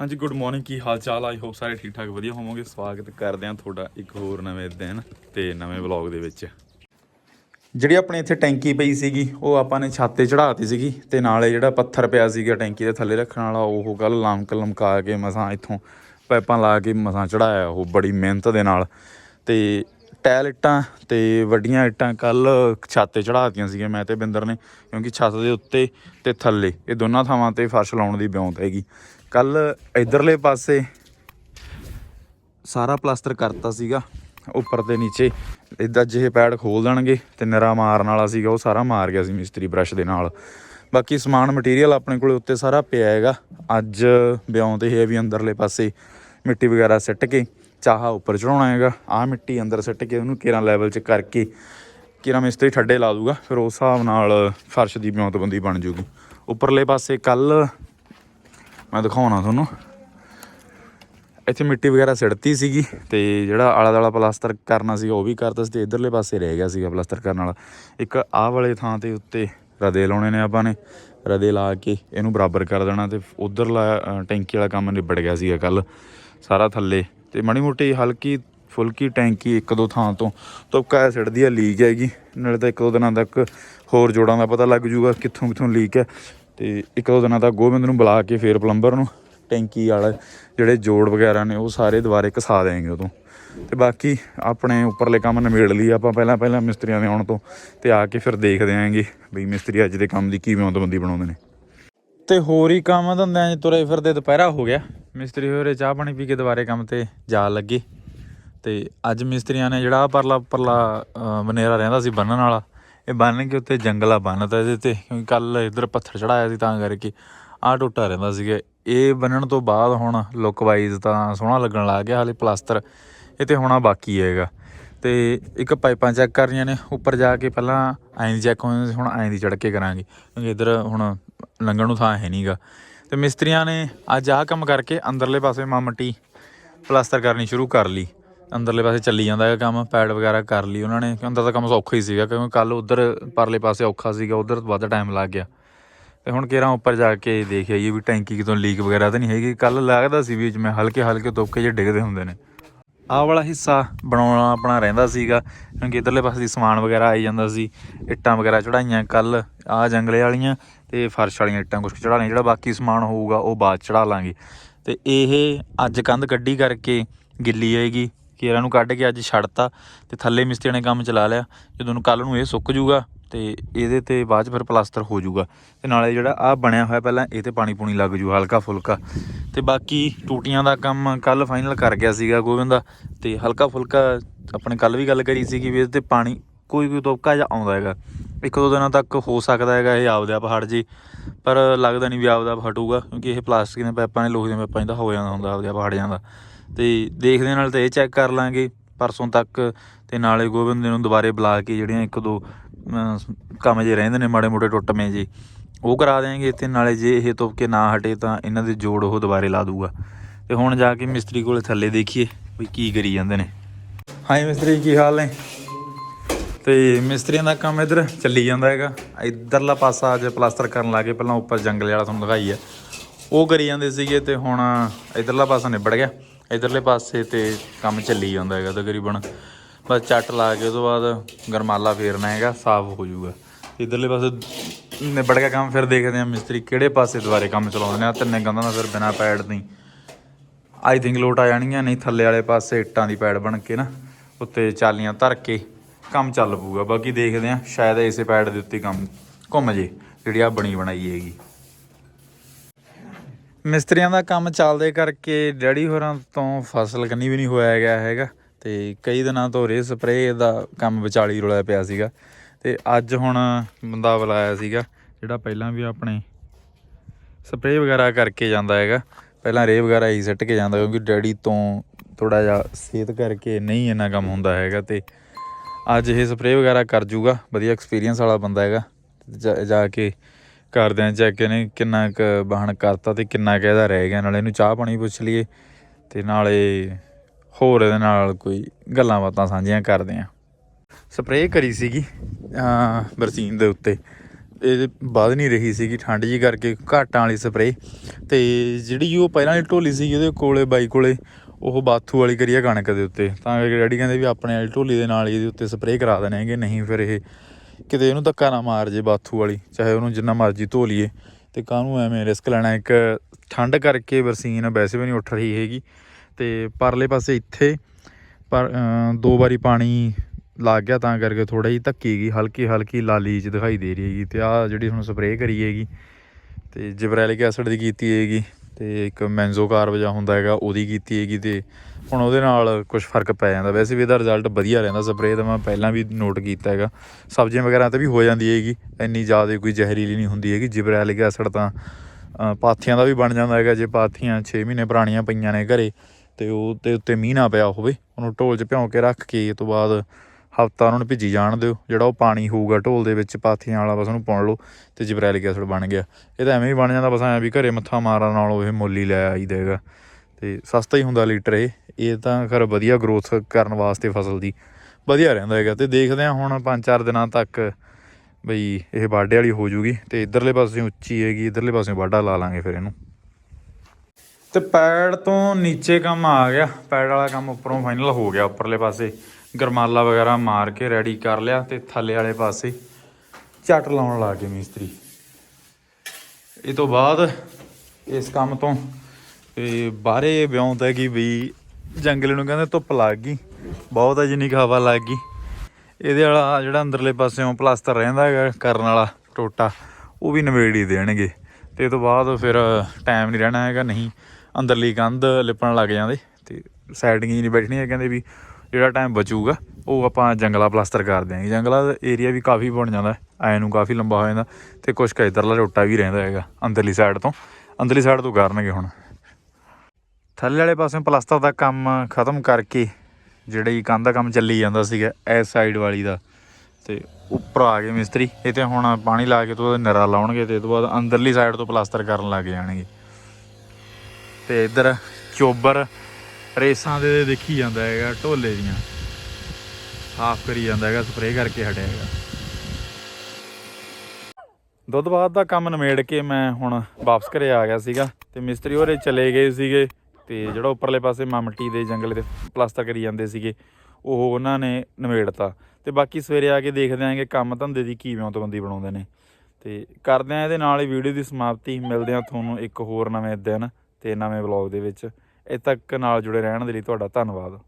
ਹਾਂਜੀ good morning ਕੀ ਹਾਲ ਚਾਲ I hope ਸਾਰੇ ਠੀਕ ਠਾਕ ਵਧੀਆ ਹੋਵੋਗੇ। ਸਵਾਗਤ ਕਰਦੇ ਹਾਂ ਤੁਹਾਡਾ ਇੱਕ ਹੋਰ ਨਵੇਂ ਦਿਨ ਤੇ ਨਵੇਂ ਵਲੌਗ ਦੇ ਵਿੱਚ। ਜਿਹੜੀ ਆਪਣੇ ਇੱਥੇ ਟੈਂਕੀ ਪਈ ਸੀਗੀ, ਉਹ ਆਪਾਂ ਨੇ ਛਾਤੇ ਤੇ ਚੜਾਤੀ ਸੀਗੀ ਤੇ ਨਾਲੇ ਜਿਹੜਾ ਪੱਥਰ ਪਿਆ ਸੀਗਾ ਟੈਂਕੀ ਦੇ ਥੱਲੇ ਰੱਖਣ ਵਾਲਾ, ਉਹ ਕੱਲ ਲਮਕ ਲਮਕਾ ਕੇ ਮਸਾਂ ਇੱਥੋਂ ਪਾਈਪਾਂ ਲਾ ਕੇ ਮਸਾਂ ਚੜਾਇਆ ਉਹ ਬੜੀ ਮਿਹਨਤ ਦੇ ਨਾਲ। ਤੇ ਟੈਲ ਇੱਟਾਂ ਤੇ ਵੱਡੀਆਂ ਇੱਟਾਂ ਕੱਲ ਛਾਤੇ ਤੇ ਚੜਾਤੀਆਂ ਸੀਗੀਆਂ ਮੈਂ ਤੇ ਬਿੰਦਰ ਨੇ, ਕਿਉਂਕਿ ਛੱਤ ਦੇ ਉੱਤੇ ਤੇ ਥੱਲੇ, ਇਹ ਦੋਨਾਂ ਥਾਵਾਂ ਤੇ ਫਰਸ਼ ਲਾਉਣ ਦੀ ਬਿਉਂਤ ਹੈਗੀ। ਕੱਲ ਇਧਰਲੇ ਪਾਸੇ ਸਾਰਾ ਪਲਾਸਟਰ ਕਰਤਾ ਸੀਗਾ, ਉੱਪਰ ਤੇ ਨੀਚੇ। ਇਦਾਂ ਜਿਹੇ ਪੈਡ ਖੋਲ ਦੇਣਗੇ ਤੇ ਨਿਰਾ ਮਾਰਨ ਵਾਲਾ ਸੀਗਾ, ਉਹ ਸਾਰਾ ਮਾਰ ਗਿਆ ਸੀ ਮਿਸਤਰੀ ਬ੍ਰਸ਼ ਦੇ ਨਾਲ। ਬਾਕੀ ਸਮਾਨ ਮਟੀਰੀਅਲ ਆਪਣੇ ਕੋਲੇ ਉੱਤੇ ਸਾਰਾ ਪਿਆ ਹੈਗਾ। ਅੱਜ ਬਿਉਂ ਤੇ ਹੈ ਵੀ ਅੰਦਰਲੇ ਪਾਸੇ ਮਿੱਟੀ ਵਗੈਰਾ ਸਿੱਟ ਕੇ ਚਾਹਾ ਉੱਪਰ ਚੜਾਉਣਾ ਹੈਗਾ। ਆਹ ਮਿੱਟੀ ਅੰਦਰ ਸਿੱਟ ਕੇ ਉਹਨੂੰ ਕਿਰਾਂ ਲੈਵਲ 'ਚ ਕਰਕੇ ਕਿਰਾਂ ਮਿਸਤਰੀ ਠੱਡੇ ਲਾ ਦੂਗਾ, ਫਿਰ ਉਸ ਹਿਸਾਬ ਨਾਲ ਫਰਸ਼ ਦੀ ਬਿਉਂਤਬੰਦੀ ਬਣ ਜੂਗੀ। ਉੱਪਰਲੇ ਪਾਸੇ ਕੱਲ ਮੈਂ ਦਿਖਾਉਣਾ ਤੁਹਾਨੂੰ। ਇੱਥੇ ਮਿੱਟੀ ਵਗੈਰਾ ਸਿੜਤੀ ਸੀਗੀ ਤੇ ਜਿਹੜਾ ਆਲਾ ਦਾਲਾ ਪਲਾਸਟਰ ਕਰਨਾ ਸੀਗਾ ਉਹ ਵੀ ਕਰਤਾ ਸੀ ਤੇ ਇਧਰਲੇ ਪਾਸੇ ਰਹਿ ਗਿਆ ਸੀਗਾ ਪਲਾਸਟਰ ਕਰਨ ਵਾਲਾ। ਇੱਕ ਆਹ ਵਾਲੇ ਥਾਂ ਤੇ ਉੱਤੇ ਰਦੇ ਲਾਉਣੇ ਨੇ ਆਪਾਂ ਨੇ। ਰਦੇ ਲਾ ਕੇ ਇਹਨੂੰ ਬਰਾਬਰ ਕਰ ਦੇਣਾ ਤੇ ਉਧਰਲਾ ਟੈਂਕੀ ਵਾਲਾ ਕੰਮ ਨਿਬੜ ਗਿਆ ਸੀਗਾ ਕੱਲ ਸਾਰਾ ਥੱਲੇ। ਤੇ ਮਾੜੀ ਮੋਟੀ ਹਲਕੀ ਫੁਲਕੀ ਟੈਂਕੀ ਇੱਕ ਦੋ ਥਾਂ ਤੋਂ ਤੁਪਕਾ ਸਿੜਦੀ ਆ, ਲੀਕ ਹੈਗੀ। ਨਾਲੇ ਤਾਂ ਇੱਕ ਦੋ ਦਿਨਾਂ ਤੱਕ ਹੋਰ ਜੋੜਾਂ ਦਾ ਪਤਾ ਲੱਗ ਜੂਗਾ ਕਿੱਥੋਂ ਕਿੱਥੋਂ ਲੀਕ ਹੈ। ਤੇ ਇੱਕ ਦੋ ਦਿਨਾਂ ਤੱਕ ਗੋਬਿੰਦ ਨੂੰ ਬੁਲਾ ਕੇ ਫੇਰ ਪਲੰਬਰ ਨੂੰ ਟੈਂਕੀ ਵਾਲੇ ਜਿਹੜੇ ਜੋੜ ਵਗੈਰਾ ਨੇ ਉਹ ਸਾਰੇ ਦੁਬਾਰੇ ਘਸਾ ਦੇਣਗੇ ਉਦੋਂ। ਤੇ ਬਾਕੀ ਆਪਣੇ ਉੱਪਰਲੇ ਕੰਮ ਨਿਬੇੜ ਲਈ ਆਪਾਂ ਪਹਿਲਾਂ ਪਹਿਲਾਂ ਮਿਸਤਰੀਆਂ ਦੇ ਆਉਣ ਤੋਂ ਤੇ ਆ ਕੇ ਫਿਰ ਦੇਖਦੇ ਆਂਗੇ ਬਈ ਮਿਸਤਰੀ ਅੱਜ ਦੇ ਕੰਮ ਦੀ ਕੀ ਵਿਉਂਤਬੰਦੀ ਬਣਾਉਂਦੇ ਨੇ। ਤੇ ਹੋਰ ਹੀ ਕੰਮ ਧੰਦਿਆਂ 'ਚ ਤੁਰੇ ਫਿਰਦੇ ਦੁਪਹਿਰਾ ਹੋ ਗਿਆ। ਮਿਸਤਰੀ ਹੋਰੇ ਚਾਹ ਪਾਣੀ ਪੀ ਕੇ ਦੁਬਾਰੇ ਕੰਮ ਤੇ ਜਾ ਲੱਗੇ। ਤੇ ਅੱਜ ਮਿਸਤਰੀਆਂ ਨੇ ਜਿਹੜਾ ਪਰਲਾ ਪਰਲਾ ਅਹ, ਬਨੇਰਾ ਰਹਿੰਦਾ ਸੀ ਬੰਨਣ ਵਾਲਾ ਇਹ ਬੰਨ ਕੇ ਉੱਤੇ ਜੰਗਲਾ ਬੰਨਤਾ ਇਹਦੇ ਤੇ, ਕਿਉਂਕਿ ਕੱਲ ਇਧਰ ਪੱਥਰ ਚੜਾਇਆ ਸੀ ਤਾਂ ਕਰਕੇ ਆਹ ਟੁੱਟਾ ਰਹਿੰਦਾ ਸੀਗਾ। ਇਹ ਬੰਨਣ ਤੋਂ ਬਾਅਦ ਹੁਣ ਲੁੱਕ ਵਾਈਜ਼ ਤਾਂ ਸੋਹਣਾ ਲੱਗਣ ਲੱਗ ਗਿਆ, ਹਾਲੇ ਪਲਾਸਟਰ ਇਹ ਤੇ ਹੋਣਾ ਬਾਕੀ ਹੈਗਾ। ਤੇ ਇੱਕ ਪਾਈਪਾਂ ਚੈੱਕ ਕਰਨੀਆਂ ਨੇ, ਉੱਪਰ ਜਾ ਕੇ ਪਹਿਲਾਂ ਐਂ ਦੀ ਚੈੱਕ ਹੋਣੀ ਸੀ, ਹੁਣ ਐਂ ਦੀ ਚੜ ਕੇ ਕਰਾਂਗੇ, ਕਿਉਂਕਿ ਇਧਰ ਹੁਣ ਲੰਘਣ ਨੂੰ ਥਾਂ ਹੈ ਨਹੀਂਗਾ ਤੇ ਮਿਸਤਰੀਆਂ ਨੇ ਅੱਜ ਆਹ ਕੰਮ ਕਰਕੇ ਅੰਦਰਲੇ ਪਾਸੇ ਮਾਮਟੀ ਪਲਾਸਟਰ ਕਰਨੀ ਸ਼ੁਰੂ ਕਰ ਲਈ। ਅੰਦਰਲੇ ਪਾਸੇ ਚੱਲੀ ਜਾਂਦਾ ਹੈ ਕੰਮ ਪੈਡ ਵਗੈਰਾ ਕਰ ਲਈ ਉਹਨਾਂ ਨੇ ਅੰਦਰ ਦਾ ਕੰਮ ਸੌਖਾ ਹੀ ਸੀਗਾ ਕਿਉਂਕਿ ਕੱਲ ਉਧਰ ਪਰਲੇ ਪਾਸੇ ਔਖਾ ਸੀਗਾ, ਉਧਰ ਵੱਧ ਟਾਈਮ ਲੱਗ ਗਿਆ। ਤੇ ਹੁਣ ਕਿਹੜਾ ਉੱਪਰ ਜਾ ਕੇ ਦੇਖ ਆਈਏ ਵੀ ਟੈਂਕੀ ਕਿਤੋਂ ਲੀਕ ਵਗੈਰਾ ਤਾਂ ਨਹੀਂ ਹੈਗੀ ਕੱਲ ਲੱਗਦਾ ਸੀ ਵੀ ਜਿਵੇਂ ਹਲਕੇ ਹਲਕੇ ਤੁਪਕੇ ਜਿਹੇ ਡਿੱਗਦੇ ਹੁੰਦੇ ਨੇ। ਆਹ ਵਾਲਾ ਹਿੱਸਾ ਬਣਾਉਣਾ ਆਪਣਾ ਰਹਿੰਦਾ ਸੀਗਾ, ਕਿਉਂਕਿ ਇਧਰਲੇ ਪਾਸੇ ਦੀ ਸਮਾਨ ਵਗੈਰਾ ਆਈ ਜਾਂਦਾ ਸੀ, ਇੱਟਾਂ ਵਗੈਰਾ ਚੜਾਈਆਂ ਕੱਲ ਆਹ ਜੰਗਲੇ ਵਾਲੀਆਂ ਤੇ ਫਰਸ਼ ਵਾਲੀਆਂ ਇੱਟਾਂ ਕੁਝ ਚੜਾ ਲਈਆਂ, ਜਿਹੜਾ ਬਾਕੀ ਸਮਾਨ ਹੋਊਗਾ ਉਹ ਬਾਅਦ ਚੜਾ ਲਾਂਗੇ। ਤੇ ਇਹ ਅੱਜ ਕੰਧ ਕੱਢੀ ਕਰਕੇ ਗਿੱਲੀ ਆਏਗੀ ਕੇਰਾਂ ਨੂੰ ਕੱਢ ਕੇ ਅੱਜ ਛੱਡਤਾ ਤੇ ਥੱਲੇ ਮਿਸਤਰੀ ਨੇ ਕੰਮ ਚਲਾ ਲਿਆ। ਜਦੋਂ ਨੂੰ ਕੱਲ ਨੂੰ ਇਹ ਸੁੱਕ ਜੂਗਾ ਤੇ ਇਹਦੇ ਤੇ ਬਾਅਦ ਚ ਫਿਰ ਪਲਾਸਟਰ ਹੋ ਜੂਗਾ ਤੇ ਨਾਲੇ ਜਿਹੜਾ ਆ ਬਣਿਆ ਹੋਇਆ ਪਹਿਲਾਂ ਇਹ ਤੇ ਪਾਣੀ ਪੂਣੀ ਲੱਗ ਜੂ ਹਲਕਾ ਫੁਲਕਾ ਤੇ ਬਾਕੀ ਟੂਟੀਆਂ ਦਾ ਕੰਮ ਕੱਲ ਫਾਈਨਲ ਕਰ ਗਿਆ ਸੀਗਾ ਗੋਬਿੰਦ ਦਾ ਤੇ ਹਲਕਾ ਫੁਲਕਾ ਆਪਣੇ ਕੱਲ ਵੀ ਗੱਲ ਕਰੀ ਸੀਗੀ ਵੀ ਇਹਦੇ ਤੇ ਪਾਣੀ ਕੋਈ ਕੋਈ ਤੋਪਕਾ ਜਾਂ ਆਉਂਦਾ ਹੈਗਾ। ਇੱਕ ਦੋ ਦਿਨਾਂ ਤੱਕ ਹੋ ਸਕਦਾ ਹੈਗਾ ਇਹ ਆਪਦੇ ਆਪ ਹਟ ਜੇ, ਪਰ ਲੱਗਦਾ ਨਹੀਂ ਵੀ ਆਪਦੇ ਆਪ ਹਟੂਗਾ ਕਿਉਂਕਿ ਇਹ ਪਲਾਸਟਿਕ ਦੀਆਂ ਪਾਈਪਾਂ ਨੇ ਲੋਹੇ ਦੀਆਂ ਪਾਈਪਾਂ 'ਚ ਹੋ ਜਾਂਦਾ ਹੁੰਦਾ, ਆਪਦੇ ਆਪ ਹਟ ਜਾਂਦਾ। ਤੇ ਦੇਖਦੇ ਨਾਲ ਤਾਂ ਇਹ ਚੈੱਕ ਕਰ ਲਾਂਗੇ ਪਰਸੋਂ ਤੱਕ ਤੇ ਨਾਲੇ ਗੋਬਿੰਦ ਨੂੰ ਦੁਬਾਰੇ ਬੁਲਾ ਕੇ ਜਿਹੜੀਆਂ ਇੱਕ ਦੋ ਕੰਮ ਜੇ ਰਹਿੰਦੇ ਨੇ ਮਾੜੇ ਮੋਟੇ ਟੁੱਟਵੇਂ ਜੇ, ਉਹ ਕਰਾ ਦੇਾਂਗੇ ਤੇ ਨਾਲੇ ਜੇ ਇਹ ਤੁਪਕੇ ਨਾ ਹਟੇ ਤਾਂ ਇਹਨਾਂ ਦੇ ਜੋੜ ਉਹ ਦੁਬਾਰੇ ਲਾ ਦੂਗਾ। ਤੇ ਹੁਣ ਜਾ ਕੇ ਮਿਸਤਰੀ ਕੋਲੇ ਥੱਲੇ ਦੇਖੀਏ ਵੀ ਕੀ ਕਰੀ ਜਾਂਦੇ ਨੇ। ਹਾਂਜੀ ਮਿਸਤਰੀ, ਕੀ ਹਾਲ ਨੇ? ਤੇ ਮਿਸਤਰੀਆਂ ਦਾ ਕੰਮ ਇਧਰ ਚੱਲੀ ਜਾਂਦਾ ਹੈਗਾ। ਇਧਰਲਾ ਪਾਸਾ ਅੱਜ ਪਲਾਸਟਰ ਕਰਨ ਲੱਗੇ, ਪਹਿਲਾਂ ਉੱਪਰ ਜੰਗਲੇ ਵਾਲਾ ਤੁਹਾਨੂੰ ਦਿਖਾਈ ਹੈ ਉਹ ਕਰੀ ਜਾਂਦੇ ਸੀਗੇ ਤੇ ਹੁਣ ਇਧਰਲਾ ਪਾਸਾ ਨਿਬੜ ਗਿਆ। ਇਧਰਲੇ ਪਾਸੇ ਤੇ ਕੰਮ ਚੱਲੀ ਜਾਂਦਾ ਹੈਗਾ ਤਕਰੀਬਨ। ਬਸ ਚੱਟ ਲਾ ਕੇ ਉਹ ਤੋਂ ਬਾਅਦ ਗਰਮਾਲਾ ਫੇਰਨਾ ਹੈਗਾ, ਸਾਫ਼ ਹੋ ਜਾਊਗਾ। ਇਧਰਲੇ ਪਾਸੇ ਨਿਬੜ ਗਿਆ ਕੰਮ ਫਿਰ ਦੇਖਦੇ ਹਾਂ ਮਿਸਤਰੀ ਕਿਹੜੇ ਪਾਸੇ ਦੁਬਾਰੇ ਕੰਮ ਚਲਾਉਂਦੇ ਨੇ। ਆਹ ਤਿੰਨੇ ਗੰਦਾਂ ਦਾ ਫਿਰ ਬਿਨਾ ਪੈਡ ਨਹੀਂ। ਆਈ ਥਿੰਕ ਲੋਟ ਆ ਜਾਣਗੀਆਂ, ਨਹੀਂ ਥੱਲੇ ਵਾਲੇ ਪਾਸੇ ਇੱਟਾਂ ਦੀ ਪੈਡ ਬਣ ਕੇ ਨਾ, ਉੱਤੇ ਚਾਲੀਆਂ ਧਰ ਕੇ ਕੰਮ ਚੱਲ ਪੂਗਾ ਬਾਕੀ ਦੇਖਦੇ ਆ ਸ਼ਾਇਦ ਇਸੇ ਪੈਡ ਦੇ ਉੱਤੇ ਕੰਮ ਘੁੰਮ ਜੇ, ਜਿਹੜੀ ਆ ਬਣੀ ਬਣਾਈ ਹੈਗੀ। ਮਿਸਤਰੀਆਂ ਦਾ ਕੰਮ ਚੱਲਦੇ ਕਰਕੇ ਡੈਡੀ ਹੋਰਾਂ ਤੋਂ ਫਸਲ ਕੰਨੀ ਵੀ ਨਹੀਂ ਹੋਇਆ ਗਿਆ ਹੈਗਾ ਤੇ ਕਈ ਦਿਨਾਂ ਤੋਂ ਰੇ ਸਪਰੇਅ ਦਾ ਕੰਮ ਵਿਚਾਲੀ ਰੁਲਿਆ ਪਿਆ ਸੀਗਾ ਤੇ ਅੱਜ ਹੁਣ ਬੰਦਾ ਬੁਲਾਇਆ ਸੀਗਾ ਜਿਹੜਾ ਪਹਿਲਾਂ ਵੀ ਆਪਣੇ ਸਪਰੇਅ ਵਗੈਰਾ ਕਰਕੇ ਜਾਂਦਾ ਹੈਗਾ। ਪਹਿਲਾਂ ਰੇ ਵਗੈਰਾ ਹੀ ਸਿੱਟ ਕੇ ਜਾਂਦਾ ਕਿਉਂਕਿ ਡੈਡੀ ਤੋਂ ਥੋੜਾ ਜਿਹਾ ਸਿਹਤ ਕਰਕੇ ਨਹੀਂ ਇੰਨਾ ਕੰਮ ਹੁੰਦਾ ਹੈਗਾ ਤੇ ਅੱਜ ਇਹ ਸਪਰੇਅ ਵਗੈਰਾ ਕਰ ਜੂਗਾ, ਵਧੀਆ ਐਕਸਪੀਰੀਅੰਸ ਵਾਲਾ ਬੰਦਾ ਹੈਗਾ। ਜਾ- ਜਾ ਕੇ ਕਰਦੇ ਆ ਚੈੱਕ ਇਹਨੇ ਕਿੰਨਾ ਕੁ ਬਾਹਣ ਕਰਤਾ ਤੇ ਕਿੰਨਾ ਕੁ ਇਹਦਾ ਰਹਿ ਗਿਆ। ਨਾਲੇ ਇਹਨੂੰ ਚਾਹ ਪਾਣੀ ਪੁੱਛ ਲਈਏ ਤੇ ਨਾਲੇ ਹੋਰ ਇਹਦੇ ਨਾਲ ਕੋਈ ਗੱਲਾਂ ਬਾਤਾਂ ਸਾਂਝੀਆਂ ਕਰਦੇ ਆ। ਸਪਰੇਅ ਕਰੀ ਸੀਗੀ ਬਰਸੀਨ ਦੇ ਉੱਤੇ। ਇਹ ਵੱਧ ਨਹੀਂ ਰਹੀ ਸੀਗੀ, ਠੰਡ ਜੀ ਕਰਕੇ ਘਾਟਾਂ ਵਾਲੀ ਸਪਰੇ ਤੇ ਜਿਹੜੀ ਉਹ ਪਹਿਲਾਂ ਵਾਲੀ ਢੋਲੀ ਸੀਗੀ, ਉਹਦੇ ਕੋਲੇ, ਬਾਈ ਕੋਲੇ, ਉਹ ਬਾਥੂ ਵਾਲੀ ਕਰੀਆ ਕਣਕ ਦੇ ਉੱਤੇ। ਤਾਂ ਕਰਕੇ ਡੈਡੀ ਕਹਿੰਦੇ ਵੀ ਆਪਣੇ ਵਾਲੀ ਢੋਲੀ ਦੇ ਨਾਲ ਇਹਦੇ ਉੱਤੇ ਸਪਰੇ ਕਰਾ ਦੇਣੇ ਹੈਗੇ, ਨਹੀਂ ਫਿਰ ਇਹ ਕਿਤੇ ਇਹਨੂੰ ਧੱਕਾ ਨਾ ਮਾਰ ਜੇ ਬਾਥੂ ਵਾਲੀ, ਚਾਹੇ ਉਹਨੂੰ ਜਿੰਨਾ ਮਰਜ਼ੀ ਧੋ ਲਈਏ। ਤੇ ਕਾਹਨੂੰ ਐਵੇਂ ਰਿਸਕ ਲੈਣਾ? ਇੱਕ ਠੰਡ ਕਰਕੇ ਬਰਸੀਨ ਵੈਸੇ ਵੀ ਨਹੀਂ ਉੱਠ ਰਹੀ ਹੈਗੀ। ਤੇ ਪਰਲੇ ਪਾਸੇ ਇੱਥੇ ਪਰ ਦੋ ਵਾਰੀ ਪਾਣੀ ਲੱਗ ਗਿਆ, ਤਾਂ ਕਰਕੇ ਥੋੜਾ ਜਿਹੀ ਧੱਕੀ ਗਈ। ਹਲਕੀ ਹਲਕੀ ਲਾਲੀ ਚ ਦਿਖਾਈ ਦੇ ਰਹੀ ਹੈਗੀ। ਤੇ ਆ ਜਿਹੜੀ ਹੁਣ ਸਪਰੇਅ ਕਰੀ ਹੈਗੀ, ਤੇ ਜਿਬਰੈਲਿਕ ਐਸਿਡ ਦੀ ਕੀਤੀ ਹੈਗੀ। ਤੇ ਇੱਕ ਮੈਂਜ਼ੋਕਾਰਬ ਜਾਂ ਹੁੰਦਾ ਹੈਗਾ, ਉਹਦੀ ਕੀਤੀ ਹੈਗੀ। ਤੇ ਹੁਣ ਉਹਦੇ ਨਾਲ ਕੁਝ ਫ਼ਰਕ ਪੈ ਜਾਂਦਾ। ਵੈਸੇ ਵੀ ਇਹਦਾ ਰਿਜ਼ਲਟ ਵਧੀਆ ਰਹਿੰਦਾ। ਸਪਰੇਅ ਦਾ ਮੈਂ ਪਹਿਲਾਂ ਵੀ ਨੋਟ ਕੀਤਾ ਹੈਗਾ। ਸਬਜ਼ੀਆਂ ਵਗੈਰਾ ਤੇ ਵੀ ਹੋ ਜਾਂਦੀ ਹੈਗੀ। ਇੰਨੀ ਜ਼ਿਆਦਾ ਕੋਈ ਜ਼ਹਿਰੀਲੀ ਨਹੀਂ ਹੁੰਦੀ ਹੈਗੀ। ਜਿਬਰੈਲਿਕ ਐਸਿਡ ਤਾਂ ਪਾਥੀਆਂ ਦਾ ਵੀ ਬਣ ਜਾਂਦਾ ਹੈਗਾ। ਜੇ ਪਾਥੀਆਂ 6 ਮਹੀਨੇ ਪੁਰਾਣੀਆਂ ਪਈਆਂ ਨੇ ਘਰੇ ਤੇ ਉਹ ਤੇ ਉੱਤੇ ਮੀਂਹ ਨਾ ਪਿਆ ਹੋਵੇ, ਉਹਨੂੰ ਢੋਲ 'ਚ ਭਿਉਂ ਕੇ ਰੱਖ ਕੇ, ਇਹ ਤੋਂ ਬਾਅਦ ਹਫਤਾ ਉਹਨਾਂ ਨੂੰ ਭਿੱਜੀ ਜਾਣ ਦਿਓ। ਜਿਹੜਾ ਉਹ ਪਾਣੀ ਹੋਊਗਾ ਢੋਲ ਦੇ ਵਿੱਚ, ਪਾਥੀਆਂ ਵਾਲਾ, ਬਸ ਉਹਨੂੰ ਪਾਉਣ ਲਓ ਤੇ ਜਿਬਰੈਲਿਕ ਐਸਿਡ ਬਣ ਗਿਆ। ਇਹ ਤਾਂ ਐਵੇਂ ਹੀ ਬਣ ਜਾਂਦਾ। ਬਸ ਐਂ ਵੀ ਘਰੇ ਮੱਥਾ ਮਾਰਨ ਨਾਲੋਂ ਇਹ ਮੁੱਲ ਹੀ ਲੈ ਆਈਦਾ ਹੈਗਾ। ਤੇ ਸਸਤਾ ਹੀ ਹੁੰਦਾ ਲੀਟਰ ਇਹ। ਇਹ ਤਾਂ ਖਰ ਵਧੀਆ ਗਰੋਥ ਕਰਨ ਵਾਸਤੇ ਫਸਲ ਦੀ। ਵਧੀਆ ਰਹਿੰਦਾ ਹੈਗਾ ਤੇ ਦੇਖਦੇ ਹਾਂ ਹੁਣ 5-4 ਦਿਨਾਂ ਤੱਕ ਬਈ ਇਹ ਵਾਢੇ ਵਾਲੀ ਹੋ ਜੂਗੀ ਤੇ ਇਧਰਲੇ ਪਾਸੇ ਉੱਚੀ ਹੈਗੀ, ਇਧਰਲੇ ਪਾਸੇ ਵਾਢਾ ਲਾ ਲਾਂਗੇ ਫਿਰ ਇਹਨੂੰ। ਤੇ ਪੈੜ ਤੋਂ ਨੀਚੇ ਕੰਮ ਆ ਗਿਆ। ਪੈੜ ਵਾਲਾ ਕੰਮ ਉੱਪਰੋਂ ਫਾਈਨਲ ਹੋ ਗਿਆ। ਉੱਪਰਲੇ ਪਾਸੇ ਗਰਮਾਲਾ ਵਗੈਰਾ ਮਾਰ ਕੇ ਰੈਡੀ ਕਰ ਲਿਆ ਤੇ ਥੱਲੇ ਵਾਲੇ ਪਾਸੇ ਝੱਟ ਲਾਉਣ ਲੱਗ ਗਏ ਮਿਸਤਰੀ। ਇਹ ਤੋਂ ਬਾਅਦ ਇਸ ਕੰਮ ਤੋਂ ਇਹ ਬਾਹਰੇ ਵਿਉਂਦਾ ਹੈ ਕਿ ਵੀ ਜੰਗਲ ਨੂੰ ਕਹਿੰਦੇ ਧੁੱਪ ਲੱਗ ਗਈ। ਬਹੁਤ ਹੈ ਜਿੰਨੀ ਕੁ ਹਵਾ ਲੱਗ ਗਈ। ਇਹਦੇ ਵਾਲਾ ਜਿਹੜਾ ਅੰਦਰਲੇ ਪਾਸਿਓਂ ਪਲਾਸਟਰ ਰਹਿੰਦਾ ਹੈਗਾ, ਕਰਨ ਵਾਲਾ ਟੋਟਾ, ਉਹ ਵੀ ਨਵੇੜ ਦੇਣਗੇ। ਤੇ ਇਹ ਤੋਂ ਬਾਅਦ ਫਿਰ ਟਾਈਮ ਨਹੀਂ ਰਹਿਣਾ ਹੈਗਾ, ਨਹੀਂ ਅੰਦਰਲੀ ਕੰਧ ਲਿਪਣ ਲੱਗ ਜਾਂਦੇ। ਤੇ ਸਾਈਡਿੰਗ ਹੀ ਨਹੀਂ ਬੈਠਣੀ ਹੈ, ਕਹਿੰਦੇ ਵੀ ਜਿਹੜਾ ਟਾਈਮ ਬਚੂਗਾ, ਉਹ ਆਪਾਂ ਜੰਗਲਾ ਪਲਾਸਟਰ ਕਰ ਦਿਆਂਗੇ। ਜੰਗਲਾ ਏਰੀਆ ਵੀ ਕਾਫੀ ਬਣ ਜਾਂਦਾ ਐ ਨੂੰ ਕਾਫੀ ਲੰਬਾ ਹੋ ਜਾਂਦਾ। ਤੇ ਕੁਛ ਕੁ ਇੱਧਰਲਾ ਟੋਟਾ ਵੀ ਰਹਿੰਦਾ ਹੈਗਾ, ਅੰਦਰਲੀ ਸਾਈਡ ਤੋਂ। ਅੰਦਰਲੀ ਸਾਈਡ ਤੋਂ ਕਰਨਗੇ ਹੁਣ। ਥੱਲੇ ਵਾਲੇ ਪਾਸਿਓਂ ਪਲਾਸਟਰ ਦਾ ਕੰਮ ਖਤਮ ਕਰਕੇ ਜਿਹੜੀ ਕੰਧ ਦਾ ਕੰਮ ਚੱਲੀ ਜਾਂਦਾ ਸੀਗਾ, ਇਸ ਸਾਈਡ ਵਾਲੀ ਦਾ, ਤੇ ਉੱਪਰ ਆ ਗਏ ਮਿਸਤਰੀ। ਇਹ ਤੇ ਹੁਣ ਪਾਣੀ ਲਾ ਕੇ ਤੋਂ ਉਹਦਾ ਨਰਾ ਲਾਉਣਗੇ ਤੇ ਇਹ ਤੋਂ ਬਾਅਦ ਅੰਦਰਲੀ ਸਾਈਡ ਤੋਂ ਪਲਾਸਟਰ ਕਰਨ ਲੱਗ ਜਾਣਗੇ। ਤੇ ਇੱਧਰ ਚੋਬਰ ਰੇਸਾਂ ਦੇ ਦੇਖੀ ਜਾਂਦਾ ਹੈਗਾ, ਢੋਲੇ ਦੀਆਂ। ਸਾਫ਼ ਕਰੀ ਜਾਂਦਾ ਹੈਗਾ ਸਪਰੇਅ ਕਰਕੇ ਹਟਿਆ ਹੈਗਾ। ਦੁੱਧ ਬਾਅਦ ਦਾ ਕੰਮ ਨਿਮੇੜ ਕੇ ਮੈਂ ਹੁਣ ਵਾਪਸ ਘਰੇ ਆ ਗਿਆ ਸੀਗਾ, ਤੇ ਮਿਸਤਰੀ ਹੋਰੇ ਚਲੇ ਗਏ ਸੀਗੇ। ਤੇ ਜਿਹੜਾ ਉੱਪਰਲੇ ਪਾਸੇ ਮਮਟੀ ਦੇ ਜੰਗਲ ਦੇ ਪਲਾਸਟਰ ਕਰੀ ਜਾਂਦੇ ਸੀਗੇ, ਉਹ ਉਹਨਾਂ ਨੇ ਨਿਮੇੜਤਾ ਤੇ ਬਾਕੀ ਸਵੇਰੇ ਆ ਕੇ ਦੇਖਦੇ ਆਂਗੇ ਕੰਮ ਧੰਦੇ ਦੀ ਕੀ ਵਿਉਂਤਬੰਦੀ ਬਣਾਉਂਦੇ ਨੇ। ਤੇ ਕਰਦੇ ਆਂ ਇਹਦੇ ਨਾਲ ਹੀ ਵੀਡੀਓ ਦੀ ਸਮਾਪਤੀ। ਮਿਲਦੇ ਆਂ ਤੁਹਾਨੂੰ ਇੱਕ ਹੋਰ ਨਵੇਂ ਦਿਨ ਤੇ ਨਵੇਂ ਵਲੌਗ ਦੇ ਵਿੱਚ। ਇਹ ਤੱਕ ਨਾਲ ਜੁੜੇ ਰਹਿਣ ਦੇ ਲਈ ਤੁਹਾਡਾ ਧੰਨਵਾਦ।